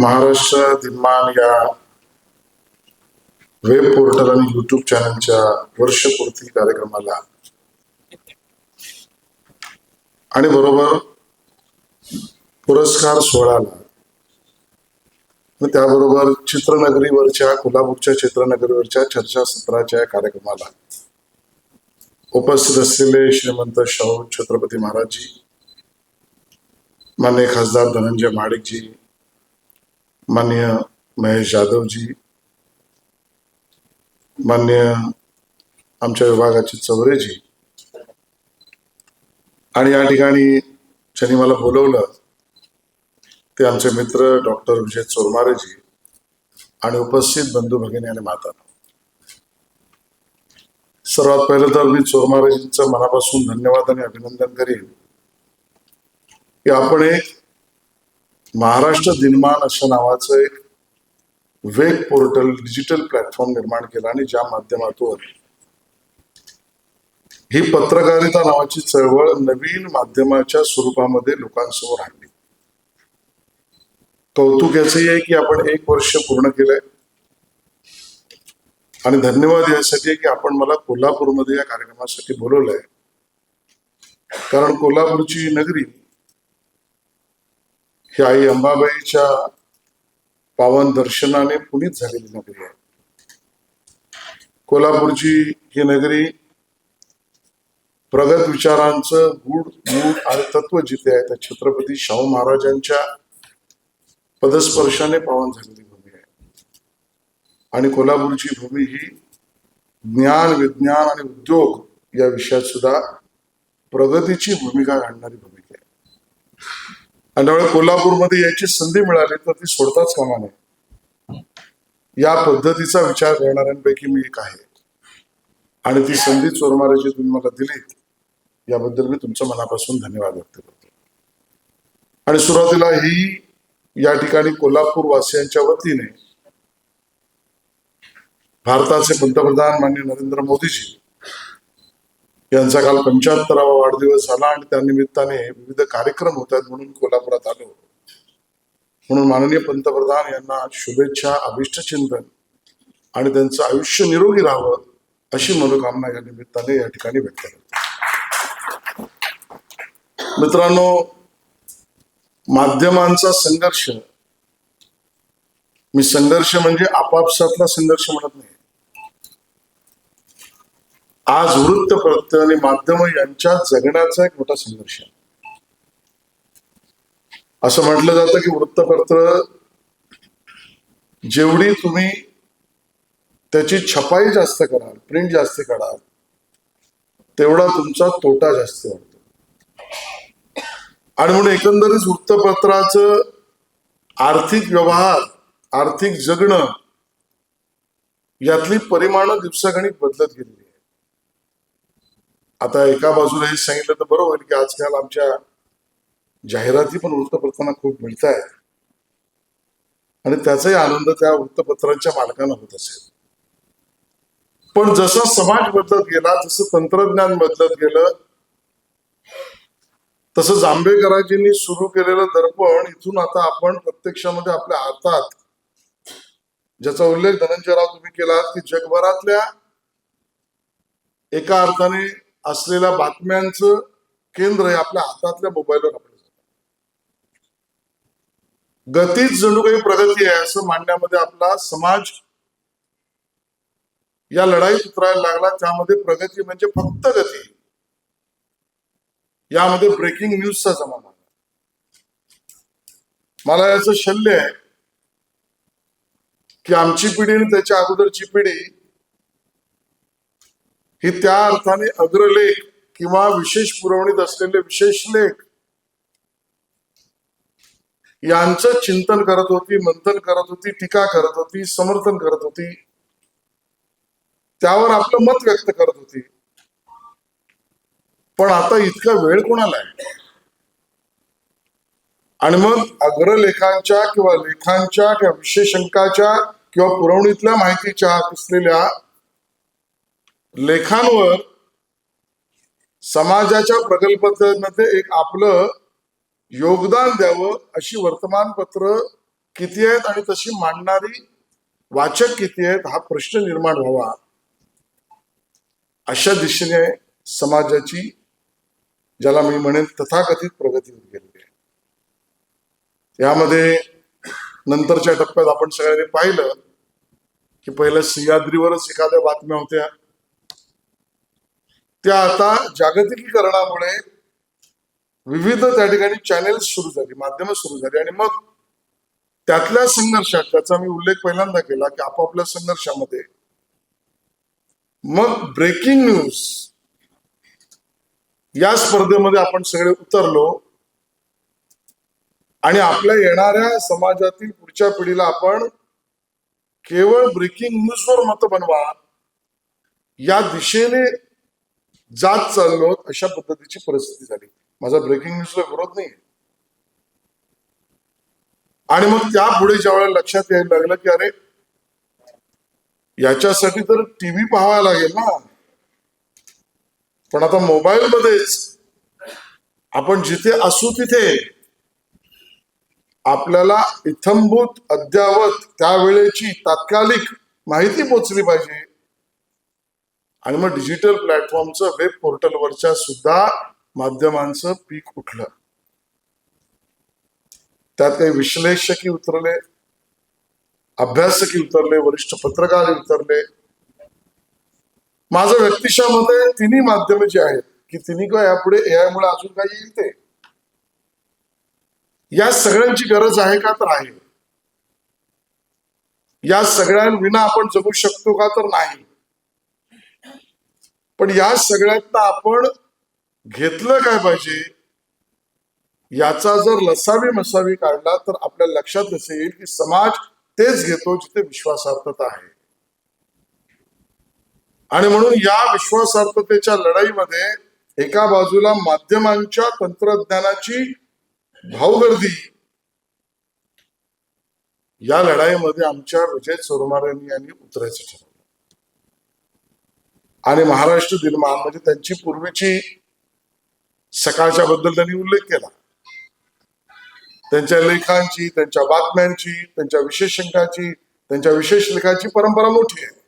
महाराष्ट्र दिनमान या web portal आणि YouTube चॅनलच्या वर्षपूर्ती कार्यक्रमाला. आणि बरोबर पुरस्कार सोहळ्याला. त्याबरोबर चित्रनगरीवरच्या कोल्हापूरच्या चित्रनगरीवरच्या चर्चासत्राच्या कार्यक्रमाला उपस्थित असलेले श्रीमंत शाहू छत्रपती महाराजजी मान्य खासदार धनंजय माडिकजी मान्य महेश जाधवजी मान्य आमच्या विभागाचे चौरेजी आणि या ठिकाणी ज्यांनी मला बोलवलं ते आमचे मित्र डॉक्टर विजय चोरमारेजी आणि उपस्थित बंधू भगिनी आणि माता. सर्वात पहिलं तर मी चोरमारेजींचं मनापासून धन्यवाद आणि अभिनंदन करीन. की आपण एक महाराष्ट्र दिनमान अशा नावाचं एक वेब पोर्टल डिजिटल प्लॅटफॉर्म निर्माण केला आणि ज्या माध्यमातून ही पत्रकारिता नावाची चळवळ नवीन माध्यमाच्या स्वरूपामध्ये लोकांसमोर आणली. कौतुक याचंही आहे की आपण एक वर्ष पूर्ण केलंय. आणि धन्यवाद यासाठी आहे की आपण मला कोल्हापूरमध्ये या कार्यक्रमासाठी बोलवलंय. कारण कोल्हापूरची नगरी ही आई अंबाबाईच्या पावन दर्शनाने पुनीत झालेली नगरी आहे. कोल्हापूरची ही नगरी प्रगत विचारांचं गूढ मूळ आणि तत्व जिथे आहे त्या छत्रपती शाहू महाराजांच्या पदस्पर्शाने पावन झालेली भूमी आहे. आणि कोल्हापूरची भूमी ही ज्ञान विज्ञान आणि उद्योग या विषयात सुद्धा प्रगतीची भूमिका घालणारी भूमिका आहे. आणि त्यामुळे कोल्हापूरमध्ये याची संधी मिळाली तर ती सोडताच कामा नये. या पद्धतीचा विचार करणाऱ्यांपैकी मी एक आहे. आणि ती संधी चोरमाराची तुम्ही मला दिलीत याबद्दल मी तुमचं मनापासून धन्यवाद व्यक्त करतो. आणि सुरुवातीला ही या ठिकाणी कोल्हापूर वासियांच्या वतीने भारताचे पंतप्रधान माननीय नरेंद्र मोदीजी यांचा काल पंच्याहत्तरावा वाढदिवस झाला आणि त्या निमित्ताने विविध कार्यक्रम होत आहेत म्हणून कोल्हापुरात आलो. म्हणून माननीय पंतप्रधान यांना शुभेच्छा अभिष्टचिंतन आणि त्यांचं आयुष्य निरोगी राहावं अशी मनोकामना या निमित्ताने या ठिकाणी व्यक्त करतो. मित्रांनो माध्यमांचा संघर्ष. मी संघर्ष म्हणजे आपापसातला संघर्ष म्हणत नाही. आज वृत्तपत्र आणि माध्यम यांच्या जगण्याचा एक मोठा संघर्ष आहे. असं म्हटलं जातं की वृत्तपत्र जेवढी तुम्ही त्याची छपाई जास्त कराल प्रिंट जास्त कराल तेवढा तुमचा तोटा जास्त वाढतो. आणि म्हणून एकंदरीत वृत्तपत्राचं आर्थिक व्यवहार आर्थिक जगणं यातली परिमाणं दिवसागणिक बदलत गेलेली आता एका बाजूला हे सांगितलं तर बरं होईल की आजकाल आमच्या जाहिराती पण वृत्तपत्रांना खूप मिळत आहेत आणि त्याचाही आनंद त्या वृत्तपत्रांच्या मालकांना होत असेल. पण जसा समाज बदलत गेला जसं तंत्रज्ञान बदलत गेलं तसं जांभेकराजींनी सुरू केलेलं दर्पण इथून आता आपण प्रत्यक्षामध्ये आपल्या हातात ज्याचा उल्लेख धनंजयराव तुम्ही केला की जगभरातल्या एका अर्थाने असलेल्या बातम्यांचं केंद्र हे आपल्या हातातल्या मोबाईलवर आपलं गतीच जणू काही प्रगती आहे असं मांडण्यामध्ये आपला समाज या लढाईत उतरायला लागला. त्यामध्ये प्रगती म्हणजे फक्त गती. यामध्ये ब्रेकिंग न्यूजचा जमाना मला याचं शल्य आहे की आमची पिढी आणि त्याच्या अगोदरची पिढी ही त्या अर्थाने अग्रलेख किंवा विशेष पुरवणीत असलेले विशेष लेख. यांचं चिंतन करत होती मंथन करत होती टीका करत होती समर्थन करत होती. त्यावर आपलं मत व्यक्त करत होती. पण आता इतका वेळ कोणाला आहे? आणि मग अग्रलेखांच्या किंवा लेखांच्या किंवा विशेषांकाच्या किंवा पुरवणीतल्या माहितीच्या असलेल्या लेखांवर समाजाच्या प्रकल्पतेमध्ये एक आपलं योगदान द्यावं अशी वर्तमानपत्र किती आहेत आणि तशी मांडणारी वाचक किती आहेत हा प्रश्न निर्माण व्हावा. अशा दिशेने समाजाची ज्याला मी म्हणेन तथाकथित प्रगती होत गेलेली आहे. यामध्ये नंतरच्या टप्प्यात आपण सगळ्यांनी पाहिलं की पहिलं सह्याद्रीवरच एखाद्या बातम्या होत्या. त्या आता जागतिकीकरणामुळे विविध त्या ठिकाणी चॅनेल्स सुरू झाली माध्यमं सुरू झाली. आणि मग त्यातल्या संघर्षात त्याचा मी उल्लेख पहिल्यांदा केला की आपापल्या संघर्षामध्ये मग ब्रेकिंग न्यूज या स्पर्धेमध्ये आपण सगळे उतरलो. आणि आपल्या येणाऱ्या समाजातील पुढच्या पिढीला आपण केवळ ब्रेकिंग न्यूजवर मत बनवा या दिशेने जात चाललो अशा पद्धतीची परिस्थिती झाली. माझा ब्रेकिंग न्यूजला विरोध नाही आणि मग त्या पुढे ज्या वेळेला लक्षात यायला लागलं की अरे याच्यासाठी तर टीव्ही पाहावा लागेल ना. पण आता मोबाईल मध्येच आपण जिथे असू तिथे आपल्याला इथंभूत अद्यावत त्यावेळेची तात्कालिक माहिती पोचली पाहिजे. आणि मग डिजिटल प्लॅटफॉर्मचं वेब पोर्टलवरच्या सुद्धा माध्यमांचं पीक उठलं. त्यात काही विश्लेषकी उतरले अभ्यासकी उतरले वरिष्ठ पत्रकार उतरले. माझं व्यक्तिशा मत आहे तिन्ही माध्यमे जी आहेत की तिन्ही का यापुढे एआय मुळे अजून काही येईल ते. या सगळ्यांची गरज आहे का तर आहे. या सगळ्यांविना आपण जगू शकतो का तर नाही. पण या सगळ्यातनं आपण घेतलं काय पाहिजे? याचा जर लसावी मसावी काढला तर आपल्या लक्षात असे येईल की समाज तेच घेतो जिथे विश्वासार्थता आहे. आणि म्हणून या विश्वासार्थतेच्या लढाईमध्ये एका बाजूला माध्यमांच्या तंत्रज्ञानाची भाऊगर्दी या लढाईमध्ये आमच्या विजय चोरमारे यांनी उतरायचं ठरवलं. आणि महाराष्ट्र निर्माण म्हणजे त्यांची पूर्वीची सकाळच्या बद्दल त्यांनी उल्लेख केला. त्यांच्या लेखांची त्यांच्या बातम्यांची त्यांच्या विशेषांकाची त्यांच्या विशेष लेखाची परंपरा मोठी आहे.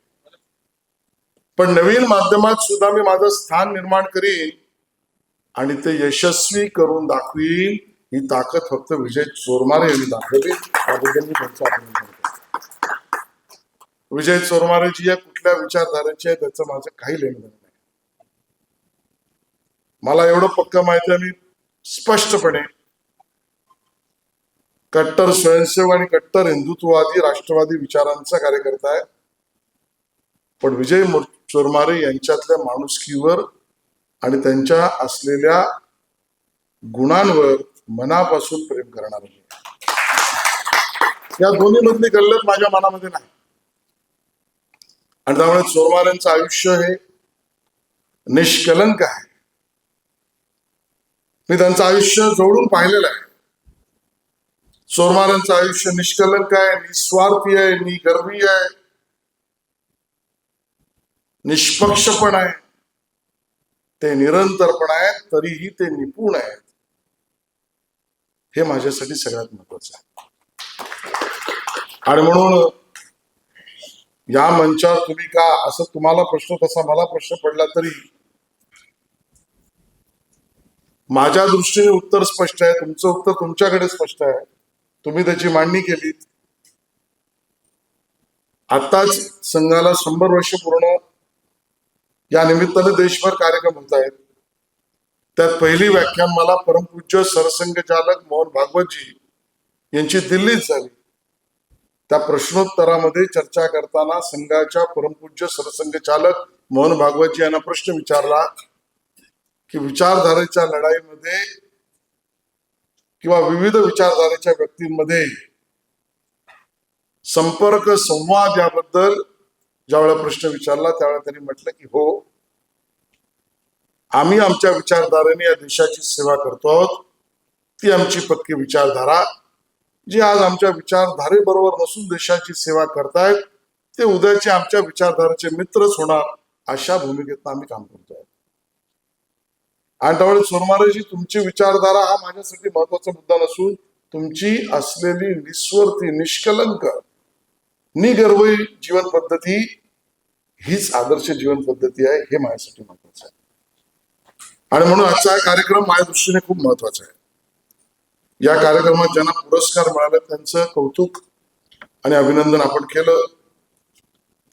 पण नवीन माध्यमात सुद्धा मी माझं स्थान निर्माण करीन आणि ते यशस्वी करून दाखवीन ही ताकद फक्त विजय चोरमारे यांनी दाखवली. त्याबद्दल मी त्यांचा अभिनंदन करतो. विजय चोरमारेची या कुठल्या विचारधारेची आहे त्याचं माझं काही लेणं देणं नाही. मला एवढं पक्क माहिती आहे मी स्पष्टपणे कट्टर स्वयंसेवक आणि कट्टर हिंदुत्ववादी राष्ट्रवादी विचारांचा कार्यकर्ता आहे. पण विजय चोरमारे यांच्यातल्या माणुसकीवर आणि त्यांच्या असलेल्या गुणांवर मनापासून प्रेम करणार या दोन्ही मधली गल्लत माझ्या मनामध्ये नाही. आणि त्यामुळे चोरमाऱ्यांचं आयुष्य हे निष्कलंक आहे. मी त्यांचं आयुष्य जोडून पाहिलेलं आहे. चोरमारांचं आयुष्य निष्कलंक आहे निस्वार्थी आहे निगर्वी आहे. निष्पक्षपण आहे. ते निरंतरपण आहेत तरीही ते निपुण आहेत. हे माझ्यासाठी सगळ्यात महत्वाचं आहे. आणि म्हणून या मंचावर तुम्ही का असं तुम्हाला प्रश्न तसा मला प्रश्न पडला तरी? माझ्या दृष्टीने उत्तर स्पष्ट आहे तुमचं उत्तर तुमच्याकडे स्पष्ट आहे. तुम्ही त्याची मांडणी केली आताच संघाला शंभर वर्ष पूर्ण या निमित्ताने देशभर कार्यक्रम होत आहेत. त्यात पहिली व्याख्यान मला परमपूज्य सरसंघचालक मोहन भागवतजी यांची दिल्लीत झाली. त्या प्रश्नोत्तरामध्ये चर्चा करताना संघाच्या परमपूज्य सरसंघचालक मोहन भागवतजी यांना प्रश्न विचारला की विचारधारेच्या लढाईमध्ये किंवा विविध विचारधारेच्या व्यक्तींमध्ये संपर्क संवाद याबद्दल ज्यावेळेला प्रश्न विचारला त्यावेळेला त्यांनी म्हटलं की हो आम्ही आमच्या विचारधारेने या देशाची सेवा करतो आहोत ती आमची पक्की विचारधारा. जे आज आमच्या विचारधारेबरोबर नसून देशाची सेवा करतायत ते उद्याचे आमच्या विचारधारेचे मित्रच होणार अशा भूमिकेत आम्ही काम करतोय. आणि त्यामुळे सोनमारेजी तुमची विचारधारा हा माझ्यासाठी महत्त्वाचा मुद्दा नसून तुमची असलेली निस्वार्थी निष्कलंक निगर्वी जीवन पद्धती हीच आदर्श जीवन पद्धती आहे हे माझ्यासाठी महत्वाचं आहे. आणि म्हणून आजचा कार्यक्रम माझ्या दृष्टीने खूप महत्त्वाचा आहे. या कार्यक्रमात ज्यांना पुरस्कार मिळाले त्यांचं कौतुक आणि अभिनंदन आपण केलं.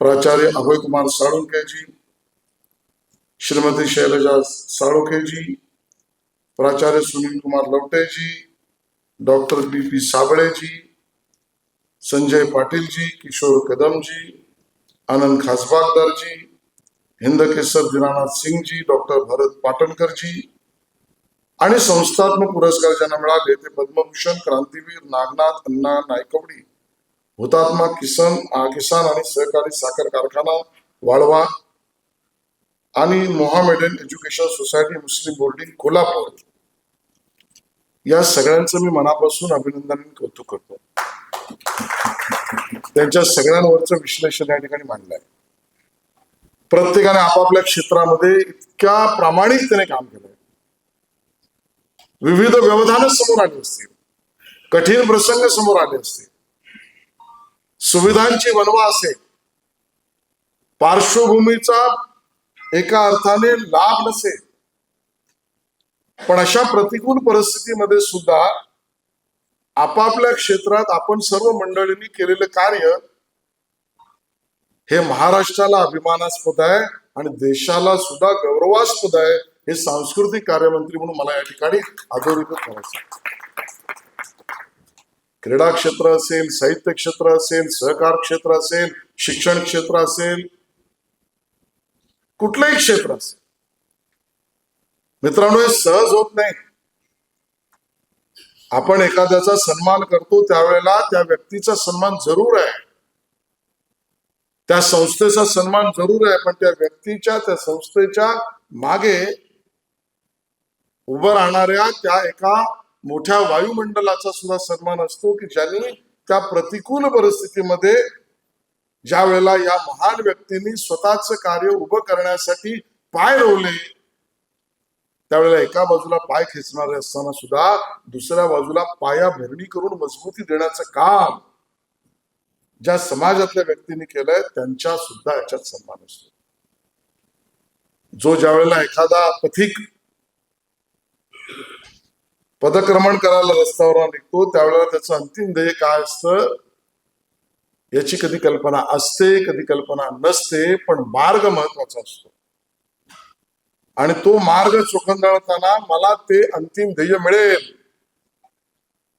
प्राचार्य अभय कुमार साळुंकेजी श्रीमती शैलजा साळुंकेजी प्राचार्य सुनील कुमार लवटेजी डॉक्टर बी पी साबळेजी संजय पाटीलजी किशोर कदमजी आनंद खासबागदारजी हिंदकेसर दिनानाथ सिंगजी डॉक्टर भरत पाटणकरजी आणि संस्थात्मक पुरस्कार ज्यांना मिळाले ते पद्मभूषण क्रांतीवीर नागनाथ अण्णा नायकवडी हुतात्मा किसन किसान आणि सहकारी साखर कारखाना वाळवा आणि Mohammedan Education Society Muslim boarding Kolhapur. या सगळ्यांचं मी मनापासून अभिनंदन कौतुक करतो. त्यांच्या सगळ्यांवरचं विश्लेषण या ठिकाणी मांडलं आहे. प्रत्येकाने आपापल्या क्षेत्रामध्ये इतक्या प्रामाणिकतेने काम केलंय. विविध व्यवधान समोर आली असतील. कठीण प्रसंग समोर आले असतील. सुविधांची वनवा असेल. पार्श्वभूमीचा एका अर्थाने लाभ नसेल. पण अशा प्रतिकूल परिस्थितीमध्ये सुद्धा आपापल्या क्षेत्रात आपण सर्व मंडळींनी केलेलं कार्य हे महाराष्ट्राला अभिमानास्पद आहे आणि देशाला सुद्धा गौरवास्पद आहे. हे सांस्कृतिक कार्यमंत्री म्हणून मला या ठिकाणी अधोरेखित करायचं क्रीडा क्षेत्र असेल साहित्य क्षेत्र असेल सहकार क्षेत्र असेल शिक्षण क्षेत्र असेल कुठलंही क्षेत्र असेल. मित्रांनो हे सहज होत नाही. आपण एखाद्याचा सन्मान करतो त्यावेळेला त्या व्यक्तीचा सन्मान जरूर आहे. त्या संस्थेचा सन्मान जरूर आहे पण त्या व्यक्तीच्या त्या संस्थेच्या मागे उभं राहणाऱ्या त्या एका मोठ्या वायुमंडलाचा सुद्धा सन्मान असतो की ज्यांनी त्या प्रतिकूल परिस्थितीमध्ये ज्या वेळेला या महान व्यक्तींनी स्वतःच कार्य उभं करण्यासाठी पाय रोवले त्यावेळेला एका बाजूला पाय खेचणारे असताना सुद्धा दुसऱ्या बाजूला पाया भरणी करून मजबूती देण्याचं काम ज्या समाजातल्या व्यक्तींनी केलंय त्यांच्या सुद्धा याच्यात सन्मान असतो. जो ज्या वेळेला एखादा पथिक पदक्रमण करायला रस्त्यावर निघतो त्यावेळेला त्याचं अंतिम ध्येय काय असतं? याची कधी कल्पना असते कधी कल्पना नसते पण मार्ग महत्त्वाचा असतो. आणि तो मार्ग चोखंदळताना मला ते अंतिम ध्येय मिळेल.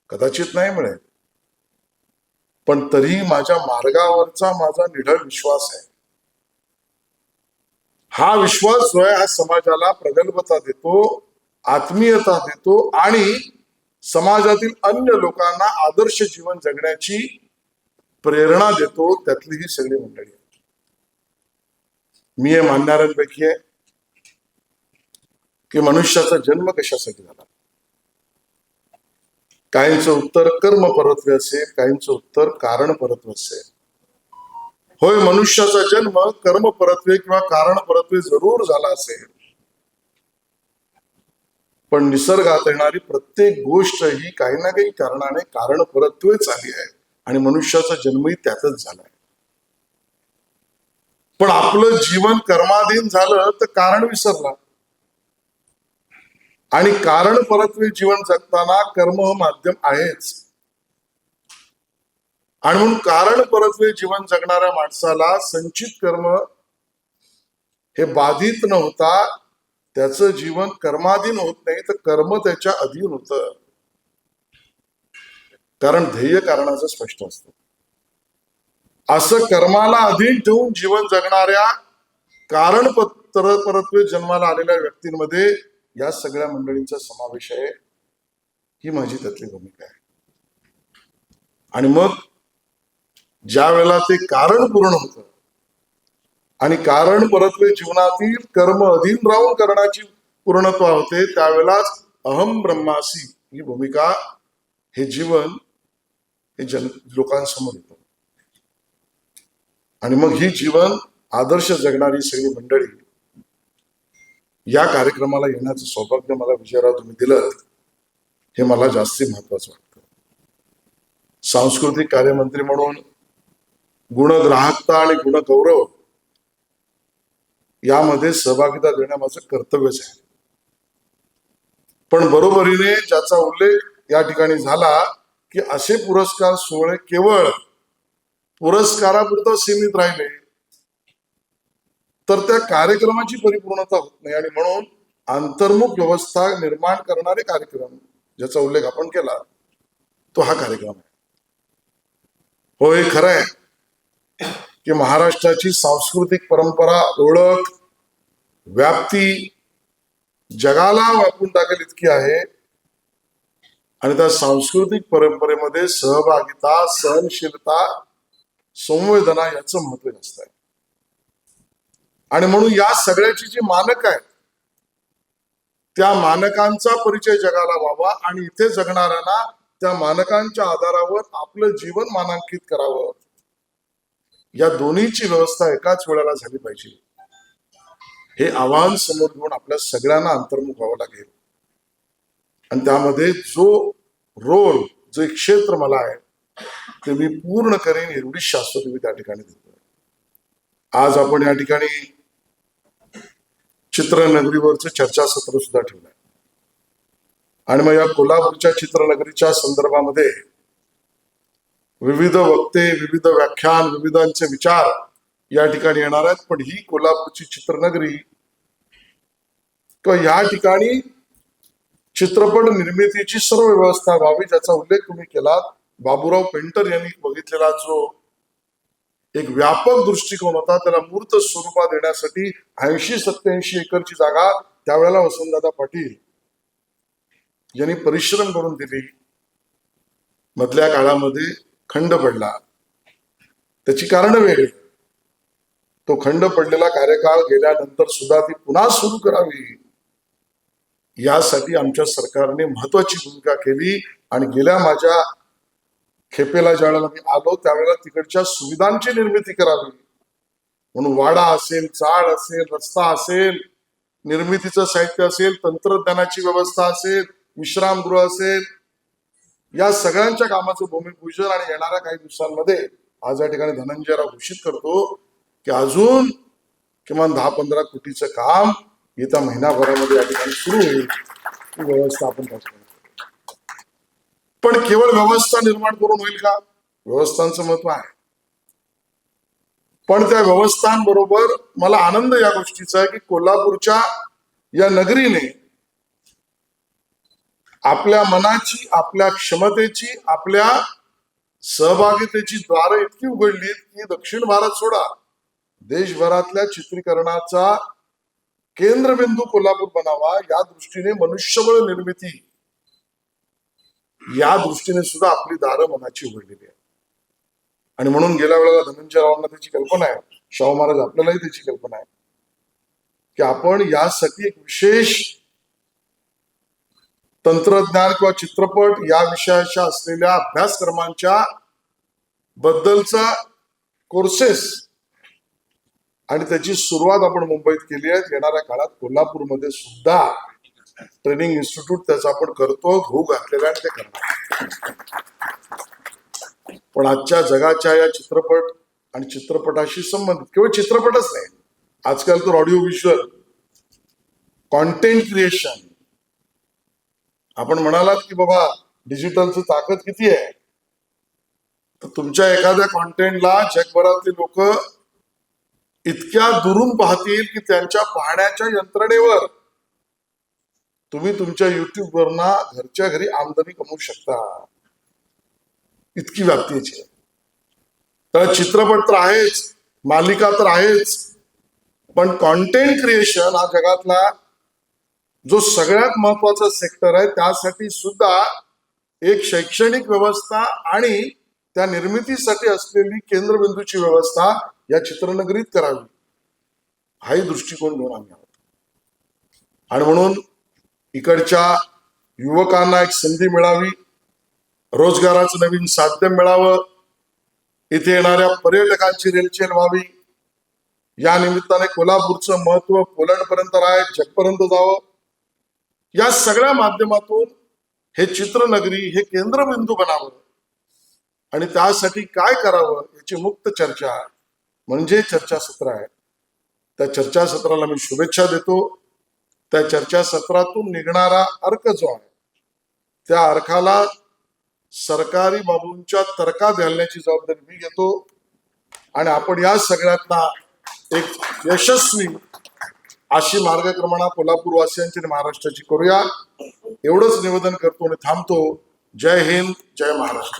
कदाचित नाही मिळेल. पण तरी माझ्या मार्गावरचा माझा निढळ विश्वास आहे. हा विश्वास जो आहे हा समाजाला प्रगल्भता देतो. आत्मीयता देतो आणि समाजातील अन्य लोकांना आदर्श जीवन जगण्याची प्रेरणा देतो त्यातली ही सगळी मंडळी. मी हे मानणाऱ्यांपैकी आहे की मनुष्याचा जन्म कशासाठी झाला? काहींचं उत्तर कर्म परत्वे असेल काहींचं उत्तर कारण परत्व असेल. होय मनुष्याचा जन्म कर्म परत्वे किंवा कारण परत्वे जरूर झाला असेल. पण निसर्गात येणारी प्रत्येक गोष्ट ही काही ना काही कारणाने कारण परत्वेच आली आहे. आणि मनुष्याचा जन्मही त्यातच झालाय पण आपलं जीवन कर्माधीन झालं तर कारण विसरला. आणि कारण परत्वे जीवन जगताना कर्म हे माध्यम आहेच. आणि म्हणून कारण परत्वे जीवन जगणाऱ्या माणसाला संचित कर्म हे बाधित न होता त्याचं जीवन कर्माधीन होत नाही तर कर्म त्याच्या अधीन होत. कारण ध्येय कारणाचं स्पष्ट असत. असं कर्माला अधीन ठेवून जीवन जगणाऱ्या कारण परत्वे जन्माला आलेल्या व्यक्तींमध्ये या सगळ्या मंडळींचा समावेश आहे. ही माझी त्यातली भूमिका आहे. आणि मग ज्या वेळेला ते कारण पूर्ण होतं आणि कारण परत्वे जीवनातील कर्म अधीन राहून करण्याची पूर्णत्वा होते त्यावेळेलाच अहम ब्रह्मासी ही भूमिका हे जीवन हे जन लोकांसमोर येतं. आणि मग ही जीवन आदर्श जगणारी सगळी मंडळी या कार्यक्रमाला येण्याचं सौभाग्य मला विजयराव तुम्ही दिलं हे मला जास्ती महत्वाचं वाटतं. सांस्कृतिक कार्यमंत्री म्हणून गुणग्राहकता आणि गुणगौरव यामध्ये सहभागिता देणं माझं कर्तव्यच आहे. पण बरोबरीने ज्याचा उल्लेख या ठिकाणी झाला की असे पुरस्कार सोहळे केवळ पुरस्कारापुरता सीमित राहिले तर त्या कार्यक्रमाची परिपूर्णता होत नाही. आणि म्हणून अंतर्मुख व्यवस्था निर्माण करणारे कार्यक्रम ज्याचा उल्लेख आपण केला तो हा कार्यक्रम आहे. होय खरं आहे. की महाराष्ट्राची सांस्कृतिक परंपरा ओळख व्याप्ती जगाला व्यापून टाकेल इतकी आहे. आणि त्या सांस्कृतिक परंपरेमध्ये सहभागिता सहनशीलता संवेदना याचं महत्त्व जास्त आहे. आणि म्हणून या सगळ्याची जी मानक आहेत त्या मानकांचा परिचय जगाला व्हावा आणि इथे जगणाऱ्यांना त्या मानकांच्या आधारावर आपलं जीवन मानांकित करावं. या दोन्हीची व्यवस्था एकाच वेळेला झाली पाहिजे. हे आव्हान समोर घेऊन आपल्या सगळ्यांना अंतर्मुख व्हावं लागेल. आणि त्यामध्ये जो रोल जो एक क्षेत्र मला आहे ते मी पूर्ण करेन एवढी शाश्वती मी त्या ठिकाणी देतो. आज आपण या ठिकाणी चित्रनगरीवरचं चर्चासत्र सुद्धा ठेवलंय. आणि मग या कोल्हापूरच्या चित्रनगरीच्या संदर्भामध्ये विविध वक्ते विविध व्याख्यान विविधांचे विचार या ठिकाणी येणार आहेत पण ही कोल्हापूरची चित्रनगरी किंवा या ठिकाणी चित्रपट निर्मितीची सर्व व्यवस्था व्हावी ज्याचा उल्लेख तुम्ही केला बाबूराव पेंटर यांनी बघितलेला जो एक व्यापक दृष्टिकोन होता त्याला मूर्त स्वरूपात देण्यासाठी ऐंशी सत्याऐंशी एकरची जागा त्यावेळेला वसंतदादा पाटील यांनी परिश्रम करून दिली. मधल्या काळामध्ये खंड पडला. त्याची कारण वेगळी. तो खंड पडलेला कार्यकाळ गेल्यानंतर सुद्धा ती पुन्हा सुरू करावी. यासाठी आमच्या सरकारने महत्वाची भूमिका केली आणि गेल्या माझ्या खेपेला ज्यावेळेला मी आलो त्यावेळेला तिकडच्या सुविधांची निर्मिती करावी. म्हणून वाडा असेल चाळ असेल रस्ता असेल निर्मितीचं साहित्य असेल तंत्रज्ञानाची व्यवस्था असेल विश्रामगृह असेल या सगळ्यांच्या कामाचं भूमिपूजन आणि येणाऱ्या काही दिवसांमध्ये आज या ठिकाणी धनंजयराव घोषित करतो की अजून किमान दहा पंधरा कोटीचं काम येत्या महिनाभरामध्ये या ठिकाणी सुरू होईल ही व्यवस्था आपण पण केवळ व्यवस्था निर्माण करून होईल का? व्यवस्थांचं महत्त्व आहे. पण त्या व्यवस्थांबरोबर मला आनंद या गोष्टीचा आहे की कोल्हापूरच्या या नगरीने आपल्या मनाची आपल्या क्षमतेची आपल्या सहभागितेची द्वारं इतकी उघडली की दक्षिण भारत सोडा. देशभरातल्या चित्रीकरणाचा केंद्रबिंदू कोल्हापूर बनावा या दृष्टीने मनुष्यबळ निर्मिती. या दृष्टीने सुद्धा आपली दारं मनाची उघडलेली आहे आणि म्हणून गेल्या वेळेला धनंजय रावांना त्याची कल्पना आहे. शाहू महाराज आपल्यालाही त्याची कल्पना आहे. की आपण यासाठी एक विशेष तंत्रज्ञान किंवा चित्रपट या विषयाच्या असलेल्या अभ्यासक्रमांच्या बद्दलचा कोर्सेस आणि त्याची सुरुवात आपण मुंबईत केली आहे. येणाऱ्या काळात कोल्हापूरमध्ये सुद्धा ट्रेनिंग इन्स्टिट्यूट त्याचा आपण करतो घो घातलेला आणि ते करणार पण आजच्या जगाच्या या चित्रपट आणि चित्रपटाशी संबंधित केवळ चित्रपटच नाही आजकाल तर ऑडिओ व्हिज्युअल कॉन्टेंट क्रिएशन आपण म्हणालात की बाबा डिजिटलचं ताकद किती आहे? तर तुमच्या एखाद्या कॉन्टेंटला जगभरातले लोक इतक्या दुरून पाहतील की त्यांच्या पाहण्याच्या यंत्रणेवर तुम्ही तुमच्या युट्यूब वरना घरच्या घरी आमदनी कमवू शकता. इतकी व्याप्तीची आहे. तर चित्रपट तर आहेच मालिका तर आहेच पण कॉन्टेंट क्रिएशन हा जगातला जो सगळ्यात महत्त्वाचा सेक्टर आहे त्यासाठी सुद्धा एक शैक्षणिक व्यवस्था आणि त्या निर्मितीसाठी असलेली केंद्रबिंदूची व्यवस्था या चित्रनगरीत करावी. हाही दृष्टिकोन घेऊन आम्ही आहोत. आणि म्हणून इकडच्या युवकांना एक संधी मिळावी रोजगाराचं नवीन साध्य मिळावं इथे येणाऱ्या पर्यटकांची रेलचेल व्हावी. या निमित्ताने कोल्हापूरचं महत्त्व पोलंडपर्यंत राहे जगपर्यंत जावं. या सगळ्या माध्यमातून हे चित्रनगरी हे केंद्रबिंदू बनावं. आणि त्यासाठी काय करावं याची मुक्त चर्चा म्हणजे चर्चासत्र आहे. त्या चर्चासत्राला मी शुभेच्छा देतो. त्या चर्चासत्रातून निघणारा अर्क जो आहे त्या अर्काला सरकारी बाबूंच्या तर्का घालण्याची जबाबदारी मी घेतो. आणि आपण या सगळ्यातला एक यशस्वी अशी मार्गक्रमणा कोल्हापूरवासियांची आणि महाराष्ट्राची करूया. एवढंच निवेदन करतो आणि थांबतो. जय हिंद जय महाराष्ट्र.